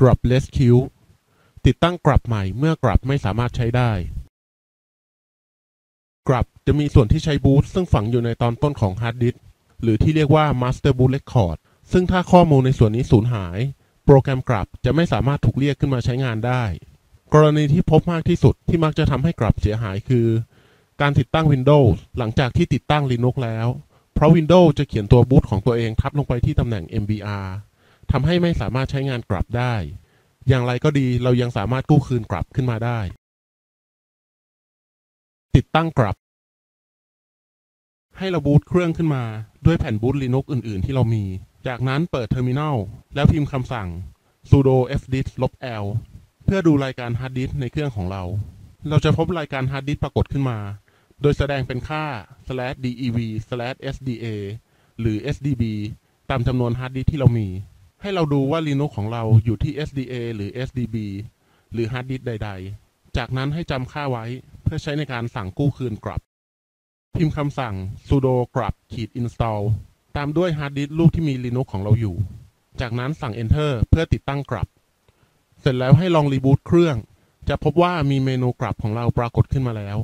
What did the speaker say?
grub rescue ติดตั้งกลับใหม่เมื่อกลับไม่สามารถใช้ได้กลับจะมีส่วนที่ใช้บูตซึ่งฝังอยู่ในตอนต้นของฮาร์ดดิสก์หรือที่เรียกว่า master boot record ซึ่งถ้าข้อมูลในส่วนนี้สูญหาย โปรแกรมกลับจะไม่สามารถถูกเรียกขึ้นมาใช้งานได้ กรณีที่พบมากที่สุดที่มักจะทำให้กลับเสียหายคือ การติดตั้ง Windows หลังจากที่ติดตั้ง Linux แล้ว เพราะ Windows จะเขียนตัวบูตของตัวเองทับลงไปที่ตำแหน่ง MBR ทำให้ไม่สามารถใช้งานกลับได้ อย่างไรก็ดีเรายังสามารถกู้คืนกลับขึ้นมาได้ ติดตั้งกลับ ให้เราบูตเครื่องขึ้นมาด้วยแผ่นบูต Linux อื่น ๆ ที่เรามี จากนั้นเปิดเทอร์มินัลแล้วพิมพ์คำสั่ง sudo fdisk -l เพื่อดูรายการฮาร์ดดิสในเครื่องของเรา เราจะพบรายการฮาร์ดดิสปรากฏขึ้นมา โดยแสดงเป็นค่า /dev /sda หรือ sdb ตามจำนวนฮาร์ดดิสที่เรามี ให้เราดูว่า Linux ของเราอยู่ที่ sda หรือ sdb หรือฮาร์ดดิสก์ใด ๆ จากนั้นให้จำค่าไว้เพื่อใช้ในการสั่งกู้คืนกลับ พิมพ์คำสั่ง sudo grub install ตามด้วยฮาร์ดดิสก์ลูกที่มี Linux ของเราอยู่ จากนั้นสั่ง enter เพื่อติดตั้งกลับ เสร็จแล้วให้ลองรีบูตเครื่อง จะพบว่ามีเมนูกลับของเราปรากฏขึ้นมาแล้ว